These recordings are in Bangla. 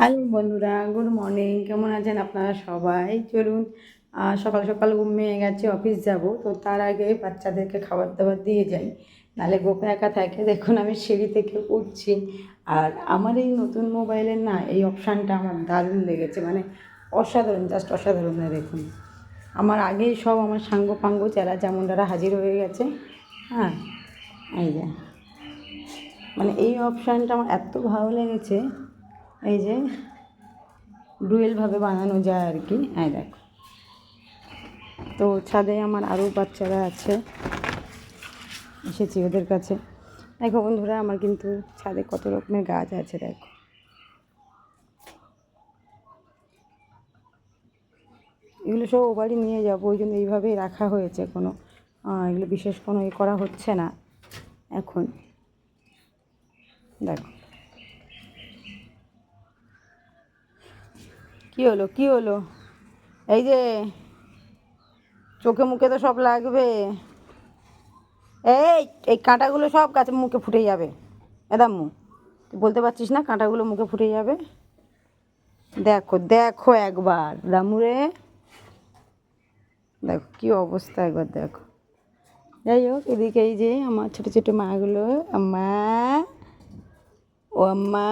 হ্যালো বন্ধুরা, গুড মর্নিং। কেমন আছেন আপনারা সবাই? চলুন সকাল সকাল ঘুমিয়ে গেছে, অফিস যাব। তো তার আগে বাচ্চাদেরকে খাবার দাবার দিয়ে যাই। নাহলে গোপে একা থাকে, দেখুন আমি সিঁড়ি থেকে উঠছি। আর আমার এই নতুন মোবাইলের না, এই অপশানটা আমার দারুণ লেগেছে। মানে অসাধারণ জাস্ট অসাধারণ, দেখুন। আমার আগেই সব আমার সাঙ্গ পাঙ্গ চেলা চামুন্ডারা হাজির হয়ে গেছে। হ্যাঁ এই যে। মানে এই অপশানটা আমার এত ভালো লেগেছে। এই যে ডুয়েলভাবে বানানো যায় আর কি। হ্যাঁ দেখো। তো ছাদে আমার আরও বাচ্চারা আছে, এসেছি ওদের কাছে। দেখো বন্ধুরা, আমার কিন্তু ছাদে কত রকমের গাছ আছে, দেখো। এগুলো সব ও বাড়ি নিয়ে যাব, ওই জন্য এইভাবেই রাখা হয়েছে কোনো এগুলো বিশেষ কোনো এ করা হচ্ছে না এখন। দেখো। কি হলো কি হলো? এই যে চোখে মুখে তো সব লাগবে। এই এই কাঁটাগুলো সব গাছে মুখে ফুটে যাবে। এদাম্মু তুই বলতে পারছিস না কাঁটাগুলো মুখে ফুটে যাবে? দেখো দেখো একবার দামুরে দেখো কি অবস্থা একবার দেখো। যাই হোক, এদিকে এই যে আমার ছোটো ছোটো মাগুলো, আম্মা, ও আম্মা।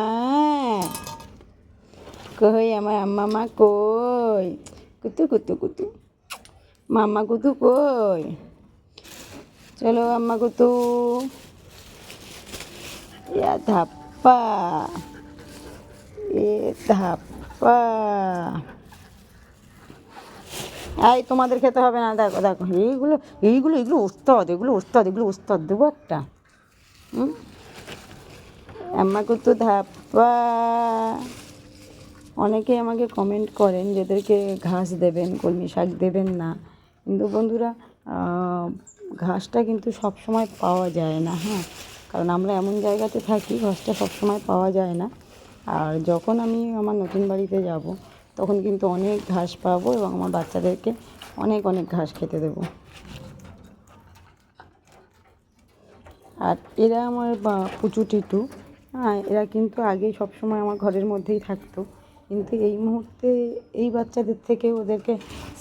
কই, আমার আম্মা মা কই? কুতু কুতু কুতু। মাম্মা কুতু কই? চলো আম্মা কুতু। ইয়া ধাপ্পা। এ ধাপ্পা। এই, তোমাদের খেতে হবে না, দেখো দেখো, এইগুলো এইগুলো এগুলো ওস্তাদ এগুলো ওস্তাদ এগুলো ওস্তাদ দেবো একটা। হুম? আম্মা কুতু ধাপ্পা। অনেকেই আমাকে কমেন্ট করেন যেদেরকে ঘাস দেবেন, কলমি শাক দেবেন না। কিন্তু বন্ধুরা ঘাসটা কিন্তু সব সময় পাওয়া যায় না হ্যাঁ? কারণ আমরা এমন জায়গাতে থাকি, ঘাসটা সব সময় পাওয়া যায় না। আর যখন আমি আমার নতুন বাড়িতে যাব, তখন কিন্তু অনেক ঘাস পাবো এবং আমার বাচ্চাদেরকে অনেক অনেক ঘাস খেতে দেবো। আর এরা আমার পুচু টিটু হ্যাঁ? এরা কিন্তু আগেই সবসময় আমার ঘরের মধ্যেই থাকতো। কিন্তু এই মুহূর্তে এই বাচ্চাদের থেকে ওদেরকে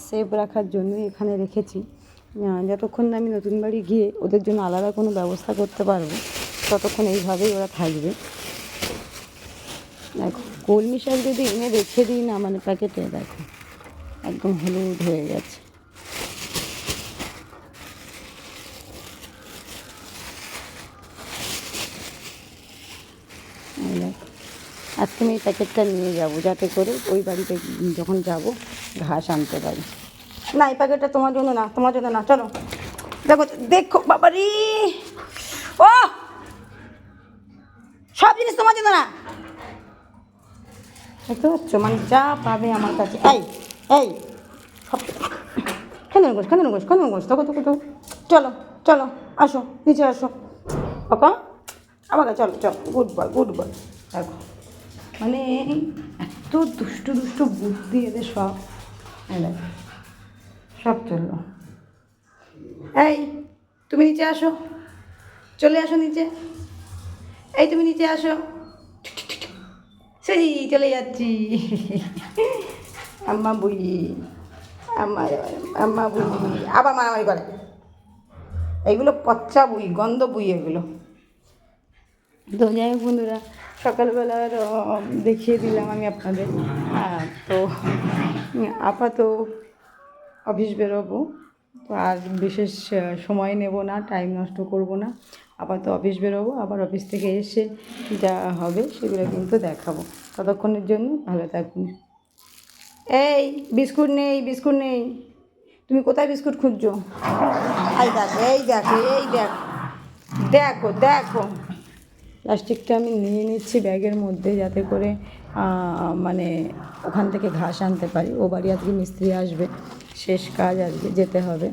সেফ রাখার জন্য এখানে রেখেছি। যতক্ষণ না আমি নতুন বাড়ি গিয়ে ওদের জন্য আলাদা কোনো ব্যবস্থা করতে পারব, ততক্ষণ এইভাবেই ওরা থাকবে। দেখো, কলমি শাক যদি এনে রেখে দিই না মানে প্যাকেটে, দেখো, একদম হলুদ হয়ে গেছে। দেখো আজকে আমি প্যাকেটটা নিয়ে যাব, যাতে করে ওই বাড়িতে যখন যাব ঘাস আনতে পারি। না, এই প্যাকেটটা তোমার জন্য না, তোমার জন্য না, চলো। দেখো দেখো, বাবারি! ও! সব জিনিস তোমার জন্য না? বুঝতে পারছ মানে যা পাবে আমার কাছে। এই এই! সব কেন গোস কেন গোস কেন গোস দেখো দেখো চলো চলো, আসো, নিচে আসো। ওকা আবার চলো চলো। গুড বয় গুড বয় দেখো। মানে এত দুষ্টু দুষ্টু বুদ্ধি এদের সব। সব চলল। এই, তুমি নিচে আসো। চলে আসো নিচে। এই, তুমি নিচে আসো। সেই, চলে যাচ্ছি। আম্মা বুই আম্মা আম্মা বুই আবার মারামারি করে। এইগুলো পচ্চা বুই গন্ধ বুই এগুলো। তো যাই বন্ধুরা সকালবেলার দেখিয়ে দিলাম আমি আপনাদের। হ্যাঁ তো উম, আপাতত অফিস বেরোবো। তো আর বিশেষ সময় নেব না টাইম নষ্ট করব না। আপাতত অফিস বেরোবো আবার অফিস থেকে এসে যা হবে সেগুলো কিন্তু দেখাবো। ততক্ষণের জন্য ভালো থাকুন। এই বিস্কুট নেই বিস্কুট নেই। তুমি কোথায় বিস্কুট খুঁজছো? এই দেখো এই দেখো এই দেখো। দেখো দেখো। প্লাস্টিকটা আমি নিয়ে নিচ্ছি ব্যাগের মধ্যে যাতে করে মানে ওখান থেকে ঘাস আনতে পারি ও বাড়ি আজকে মিস্ত্রি আসবে শেষ কাজ আজকে যেতে হবে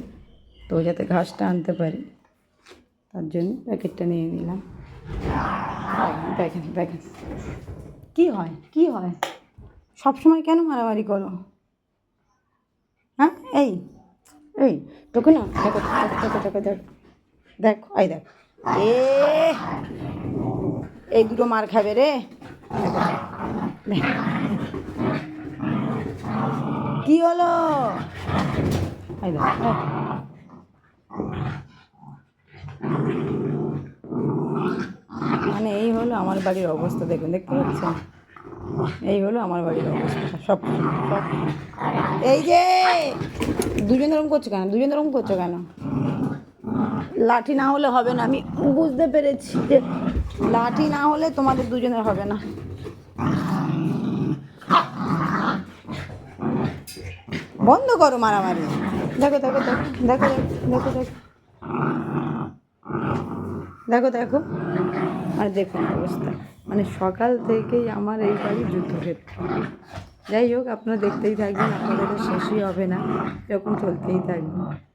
তো যাতে ঘাসটা আনতে পারি তার জন্য প্যাকেটটা নিয়ে নিলাম দেখেন দেখেন কী হয় কী হয় সব সময় কেন মারামারি করো হ্যাঁ এই এই তোকে না দেখো দেখো দেখো দেখো দেখো এই দেখ এই দুটো মার খাবে রে। কি হলো। মানে এই হলো আমার বাড়ির অবস্থা, দেখুন, দেখতে পাচ্ছেন? এই হলো আমার বাড়ির অবস্থা, সব এই যে, দুজন এরকম করছ কেন? দুজন এরকম করছ কেন? লাঠি না হলে হবে না, আমি বুঝতে পেরেছি লাঠি না হলে তোমাদের দুজনের হবে না। বন্ধ করো মারামারি। দেখো দেখো দেখো দেখো দেখো দেখো। দেখো আর দেখুন অবস্থা। মানে সকাল থেকেই আমার এই বাড়ি যুদ্ধক্ষেত্র। যাই হোক, আপনারা দেখতেই থাকবেন, আপনাদের শেষই হবে না। এরকম চলতেই থাকবে।